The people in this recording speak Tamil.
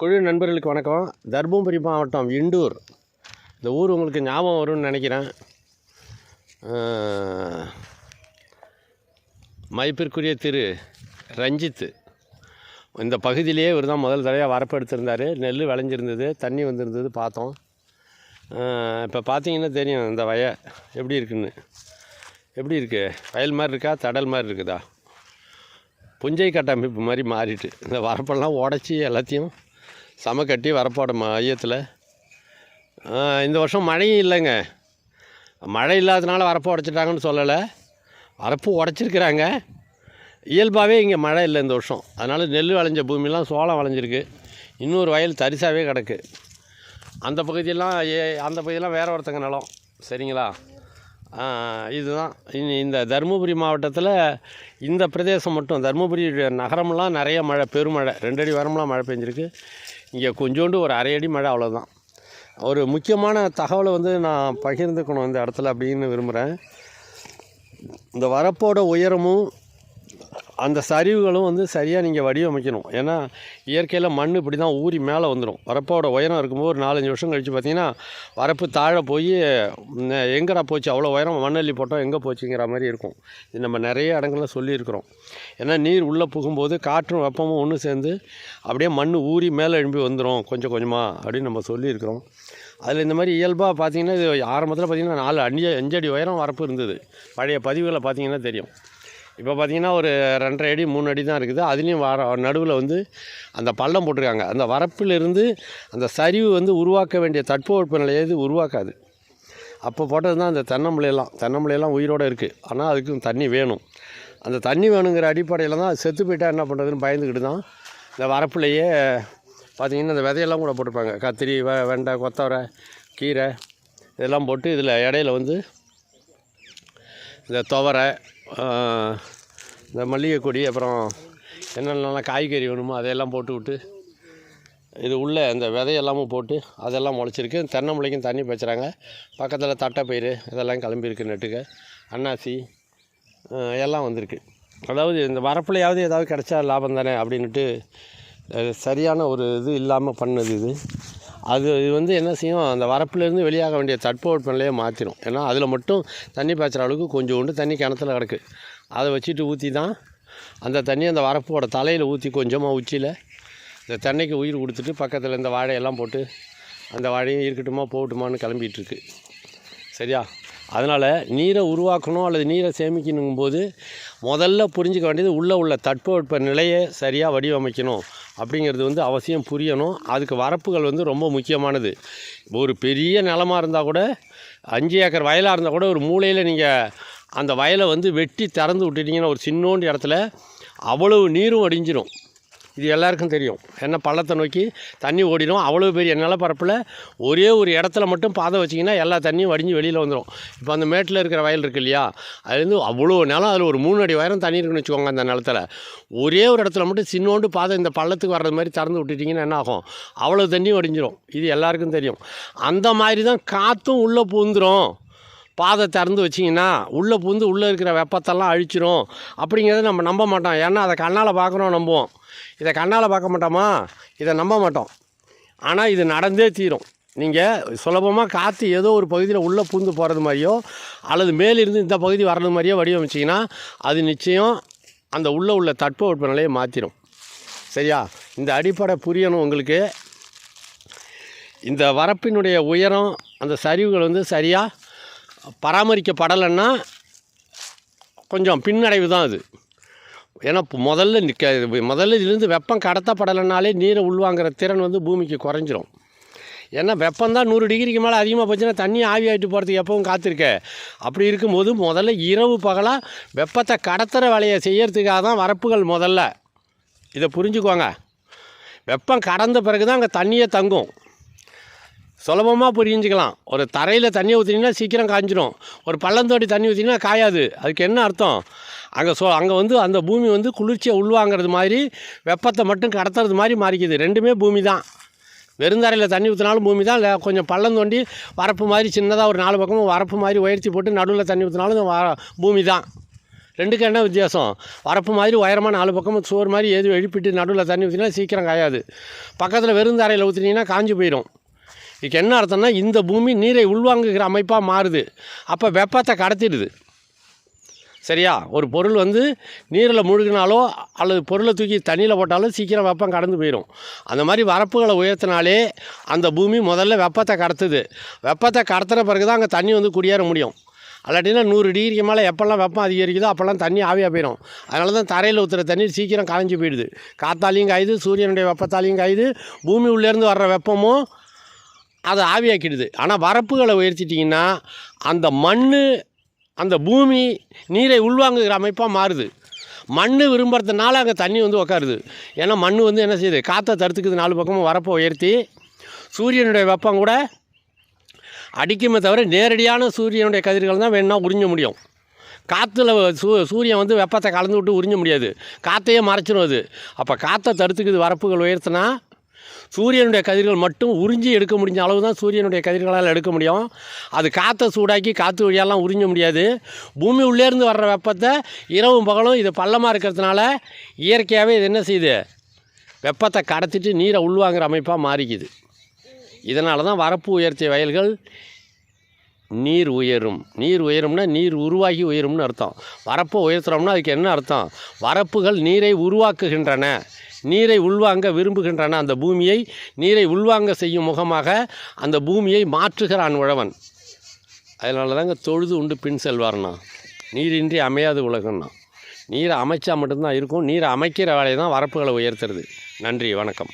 குழு நண்பர்களுக்கு வணக்கம். தர்மபுரி மாவட்டம் இண்டூர். இந்த ஊர் உங்களுக்கு ஞாபகம் வரும்னு நினைக்கிறேன். மதிப்பிற்குரிய திரு ரஞ்சித்து இந்த பகுதியிலேயே இவர் தான் முதல் தடவையாக வரப்பு எடுத்திருந்தார். நெல் விளைஞ்சிருந்தது தண்ணி வந்திருந்தது பார்த்தோம். இப்போ பார்த்தீங்கன்னா தெரியும் இந்த வய எப்படி இருக்குன்னு. எப்படி இருக்குது வயல் மாதிரி இருக்கா? தடல் மாதிரி இருக்குதா? புஞ்சை கட்டமைப்பு மாதிரி மாறிட்டு. இந்த வரப்பெல்லாம் உடச்சி எல்லாத்தையும் சம கட்டி வரப்போட மையத்தில். இந்த வருஷம் மழையும் இல்லைங்க. மழை இல்லாதனால வரப்பு உடச்சிட்டாங்கன்னு சொல்லலை. வரப்பு உடச்சிருக்கிறாங்க. இயல்பாகவே இங்கே மழை இல்லை இந்த வருஷம். அதனால் நெல் விளைஞ்ச பூமிலாம் சோளம் விளைஞ்சிருக்கு. இன்னொரு வயல் தரிசாவே கிடக்கு. அந்த பகுதியெல்லாம் ஏ அந்த பகுதியெல்லாம் வேறு ஒருத்தங்க நிலம். சரிங்களா? இதுதான். இனி இந்த தருமபுரி மாவட்டத்தில் இந்த பிரதேசம் மட்டும். தருமபுரி நகரம்லாம் நிறைய மழை பெருமழை. ரெண்டடி வரம்லாம் மழை பெஞ்சிருக்கு. இங்கே கொஞ்சோண்டு ஒரு அரை அடி மழை அவ்வளோதான் ஒரு முக்கியமான தகவலை வந்து நான் பகிர்ந்துக்கணும் இந்த இடத்துல அப்படின்னு விரும்புகிறேன் இந்த வரப்போட உயரமும் அந்த சரிவுகளும் வந்து சரியாக நீங்கள் வடிவமைக்கணும். ஏன்னா இயற்கையில் மண் இப்படி தான் ஊறி மேலே வந்துடும் வரப்போட உயரம் இருக்கும்போது ஒரு நாலஞ்சு வருஷம் கழித்து பார்த்தீங்கன்னா வரப்பு தாழ போய் எங்கடா போச்சு? அவ்வளோ உயரம் மண்ணள்ளி போட்டோம் எங்கே போச்சுங்கிற மாதிரி இருக்கும். இது நம்ம நிறைய இடங்களில் சொல்லியிருக்கிறோம். ஏன்னா நீர் உள்ளே புகும்போது காற்றும் வெப்பமும் ஒன்று சேர்ந்து அப்படியே மண் ஊறி மேலே எழும்பி வந்துடும் கொஞ்சம் கொஞ்சமாக அப்படின்னு நம்ம சொல்லியிருக்கிறோம். அதில் இந்த மாதிரி இயல்பாக பார்த்தீங்கன்னா இது ஆரம்பத்தில் பார்த்தீங்கன்னா நாலு அஞ்சு அஞ்சடி உயரம் வரப்பு இருந்தது. பழைய பதிவுகளை பார்த்தீங்கன்னா தெரியும். இப்போ பார்த்தீங்கன்னா ஒரு ரெண்டரை அடி மூணு அடி தான் இருக்குது. அதுலேயும் வர நடுவில் வந்து அந்த பள்ளம் போட்டிருக்காங்க. அந்த வரப்பிலிருந்து அந்த சரிவு வந்து உருவாக்க வேண்டிய தட்பவெப்ப நிலையை இது உருவாக்காது. அப்போ போட்டது தான் அந்த தென்னம்பிள்ளையெல்லாம் தென்னம்பிள்ளையெல்லாம் உயிரோடு இருக்குது ஆனால் அதுக்கும் தண்ணி வேணும். அந்த தண்ணி வேணுங்கிற அடிப்படையில் தான் அது செத்து போயிட்டால் என்ன பண்ணுறதுன்னு பயந்துக்கிட்டு தான் இந்த வரப்புலையே பார்த்தீங்கன்னா இந்த விதையெல்லாம் கூட போட்டிருப்பாங்க. கத்திரி வெ வெண்டை கொத்தவரை கீரை இதெல்லாம் போட்டு இதில் இடையில வந்து இந்த துவரை இந்த மல்லிகை கொடி அப்புறம் என்னென்னலாம் காய்கறி வேணுமோ அதையெல்லாம் போட்டு விட்டு இது உள்ளே இந்த விதையெல்லாமும் போட்டு அதெல்லாம் முளைச்சிருக்கு. தென்னம்பிள்ளைக்கும் தண்ணி பேசுகிறாங்க பக்கத்தில் தட்டைப்பயிறு இதெல்லாம் கிளம்பியிருக்கு நட்டுக்க. அன்னாசி எல்லாம் வந்திருக்கு. அதாவது இந்த வரப்புலையாவது ஏதாவது கிடைச்சா லாபம் தானே அப்படின்ட்டு சரியான ஒரு இது இல்லாமல் பண்ணது இது. அது இது வந்து என்ன செய்யும் அந்த வரப்புலேருந்து வெளியாக வேண்டிய தட்பவெட்ப நிலையை மாற்றிடும் ஏன்னா அதில் மட்டும் தண்ணி பாய்ச்சுற அளவுக்கு கொஞ்சோண்டு தண்ணி கிணத்துல கிடக்கு. அதை வச்சுட்டு ஊற்றி தான் அந்த தண்ணி அந்த வரப்போட தலையில் ஊற்றி கொஞ்சமாக உச்சியில் இந்த தென்னைக்கு உயிர் கொடுத்துட்டு பக்கத்தில் இந்த வாழையெல்லாம் போட்டு அந்த வாழையும் இருக்கட்டுமா போகட்டுமான்னு கிளம்பிகிட்ருக்கு சரியா? அதனால் நீரை உருவாக்கணும் அல்லது நீரை சேமிக்கணுங்கும்போது முதல்ல புரிஞ்சுக்க வேண்டியது உள்ளே உள்ள தட்பவெப்ப நிலையை சரியாக வடிவமைக்கணும். அப்படிங்கிறது வந்து அவசியம் புரியணும். அதுக்கு வரப்புகள் வந்து ரொம்ப முக்கியமானது. ஒரு பெரிய நிலமாக இருந்தால் கூட அஞ்சு ஏக்கர் வயலாக இருந்தால் கூட ஒரு மூலையில் நீங்கள் அந்த வயலை வந்து வெட்டி திறந்து விட்டுட்டீங்கன்னா ஒரு சின்னோண்டு இடத்துல அவ்வளவு நீரும் அடிஞ்சிடும் இது எல்லாருக்கும் தெரியும். என்ன பள்ளத்தை நோக்கி தண்ணி ஓடிடும். அவ்வளோ பெரிய நிலப்பரப்பில் ஒரே ஒரு இடத்துல மட்டும் பாதை வச்சிங்கன்னா எல்லா தண்ணியும் வடிஞ்சு வெளியில் வந்துடும் இப்போ அந்த மேட்டில் இருக்கிற வயல் இருக்கு இல்லையா? அதுலேருந்து அவ்வளோ நிலம் அதில் ஒரு மூணு அடி வயரம் தண்ணி இருக்குன்னு வச்சுக்கோங்க அந்த நிலத்துல. ஒரே ஒரு இடத்துல மட்டும் சின்னோண்டு பாதை இந்த பள்ளத்துக்கு வர்றது மாதிரி திறந்து விட்டுட்டிங்கன்னா என்ன ஆகும்? அவ்வளோ தண்ணியும் வடிஞ்சிடும் இது எல்லாருக்கும் தெரியும். அந்த மாதிரி தான் காற்றும் உள்ளே பூந்துடும் பாதை திறந்து வச்சிங்கன்னா உள்ளே பூந்து உள்ளே இருக்கிற வெப்பத்தெல்லாம் அழிச்சிரும். அப்படிங்கிறத நம்ம நம்ப மாட்டோம். ஏன்னா அதை கண்ணால் பார்க்குறோம் நம்புவோம். இதை கண்ணால் பார்க்க மாட்டோமா? இதை நம்ப மாட்டோம். ஆனால் இது நடந்தே தீரும். நீங்கள் சுலபமாக காற்று ஏதோ ஒரு பகுதியில் உள்ளே பூந்து போகிறது மாதிரியோ அல்லது மேலிருந்து இந்த பகுதி வர்றது மாதிரியோ வடிவமைச்சிங்கன்னா அது நிச்சயம் அந்த உள்ளே உள்ள தட்பவெப்ப நிலையை மாற்றிடும் சரியா? இந்த அடிப்படை புரியணும் உங்களுக்கு. இந்த வரப்பினுடைய உயரம் அந்த சரிவுகள் வந்து சரியாக பராமரிக்கப்படலைன்னா கொஞ்சம் பின்னடைவு தான் அது. ஏன்னா முதல்ல நிற்க முதல்ல இதுலேருந்து வெப்பம் கடத்தப்படலைனாலே நீரை உள்வாங்கிற திறன் வந்து பூமிக்கு குறைஞ்சிரும். ஏன்னா வெப்பம் தான் நூறு டிகிரிக்கு மேலே அதிகமாக போச்சுன்னா தண்ணி ஆவி ஆகிட்டு போகிறதுக்கு எப்பவும் காத்திருக்க. அப்படி இருக்கும்போது முதல்ல இரவு பகலாக வெப்பத்தை கடத்துகிற வேலையை செய்யறதுக்காக தான் வரப்புகள் முதல்ல. இதை புரிஞ்சுக்கோங்க. வெப்பம் கடந்த பிறகு தான் அங்கே தண்ணியே தங்கும். சுலபமாக புரிஞ்சுக்கலாம். ஒரு தரையில் தண்ணி ஊற்றினீங்கன்னா சீக்கிரம் காஞ்சிரும். ஒரு பள்ளந்தோட்டி தண்ணி ஊற்றினீங்கன்னா காயாது. அதுக்கு என்ன அர்த்தம்? அங்கே சொ அங்கே வந்து அந்த பூமி வந்து குளிர்ச்சியை உள்வாங்கிறது மாதிரி வெப்பத்தை மட்டும் கடத்துறது மாதிரி மாறிக்குது. ரெண்டுமே பூமி தான் வெறுந்தரையில் தண்ணி ஊற்றினாலும் பூமி தான் கொஞ்சம் பள்ளம் தோண்டி வரப்பு மாதிரி சின்னதாக ஒரு நாலு பக்கமும் வரப்பு மாதிரி உயர்த்தி போட்டு நடுவில் தண்ணி ஊற்றினாலும் பூமி தான் ரெண்டுக்கு என்ன வித்தியாசம்? வரப்பு மாதிரி உயரமாக நாலு பக்கமும் சோறு மாதிரி எது எழுப்பிட்டு நடுவில் தண்ணி ஊற்றினா சீக்கிரம் காயாது. பக்கத்தில் வெறும் தரையில் ஊற்றினீங்கன்னா காஞ்சு போயிடும் இதுக்கு என்ன அர்த்தம்னா இந்த பூமி நீரை உள்வாங்குகிற அமைப்பாக மாறுது. அப்போ வெப்பத்தை கடத்திடுது. சரியா? ஒரு பொருள் வந்து நீரில் முழுகினாலோ அல்லது பொருளை தூக்கி தண்ணியில் போட்டாலும் சீக்கிரம் வெப்பம் கடந்து போயிடும். அந்த மாதிரி வரப்புகளை உயர்த்தினாலே அந்த பூமி முதல்ல வெப்பத்தை கடத்துது. வெப்பத்தை கடத்துகிற பிறகு தான் அங்கே தண்ணி வந்து குடியேற முடியும். அல்லாட்டினா நூறு டிகிரிக்கு மேலே எப்போல்லாம் வெப்பம் அதிகரிக்குதோ அப்போல்லாம் தண்ணி ஆவியாக போயிடும். அதனால தான் தரையில் ஊற்றுற தண்ணீர் சீக்கிரம் காய்ஞ்சு போயிடுது. காத்தாலையும் காயுது சூரியனுடைய வெப்பத்தாலையும் காயுது. பூமி உள்ளேருந்து வர்ற வெப்பமும் அதை ஆவியாக்கிடுது. ஆனால் வரப்புகளை உயர்த்திட்டிங்கன்னா அந்த மண் அந்த பூமி நீரை உள்வாங்குகிற அமைப்பாக மாறுது. மண் விரும்புறதுனால அங்கே தண்ணி வந்து உக்காருது. ஏன்னா மண் வந்து என்ன செய்யுது? காற்றை தடுத்துக்குது நாலு பக்கமும் வரப்பை உயர்த்தி சூரியனுடைய வெப்பம் கூட அடிக்குமே தவிர நேரடியான சூரியனுடைய கதிர்கள் தான் வேணும்னா உறிஞ்ச முடியும். காற்றுல சூ சூரியன் வந்து வெப்பத்தை கலந்து விட்டு உறிஞ்ச முடியாது. காற்றையே மறைச்சிடும் அது. அப்போ காற்றை தடுத்துக்குது வரப்புகள் உயர்த்தினா சூரியனுடைய கதிர்கள் மட்டும் உறிஞ்சி எடுக்க முடிஞ்ச அளவு தான் சூரியனுடைய கதிர்களால் எடுக்க முடியும். அது காற்றை சூடாக்கி காற்று வழியெல்லாம் உறிஞ்ச முடியாது. பூமி உள்ளேருந்து வர்ற வெப்பத்தை இரவும் பகலும் இது பள்ளமாக இருக்கிறதுனால இயற்கையாகவே இது என்ன செய்யுது? வெப்பத்தை கடத்திட்டு நீரை உள்வாங்குற அமைப்பாக மாறிக்குது. இதனால தான் வரப்பு உயர்த்திய வயல்கள் நீர் உயரும். நீர் உயரும்னா நீர் உருவாகி உயரும்னு அர்த்தம். வரப்பை உயர்த்துறோம்னா அதுக்கு என்ன அர்த்தம்? வரப்புகள் நீரை உருவாக்குகின்றன. நீரை உள்வாங்க விரும்புகின்றன அந்த பூமியை. நீரை உள்வாங்க செய்யும் முகமாக அந்த பூமியை மாற்றுகிறான் உழவன். அதனால தாங்க தொழுது உண்டு பின் செல்வார்னா. நீரின்றி அமையாது உலகம்னா நீரை அமைச்சா மட்டும்தான் இருக்கும். நீரை அமைக்கிற வேலையை தான் வரப்புகளை உயர்த்துறது. நன்றி வணக்கம்.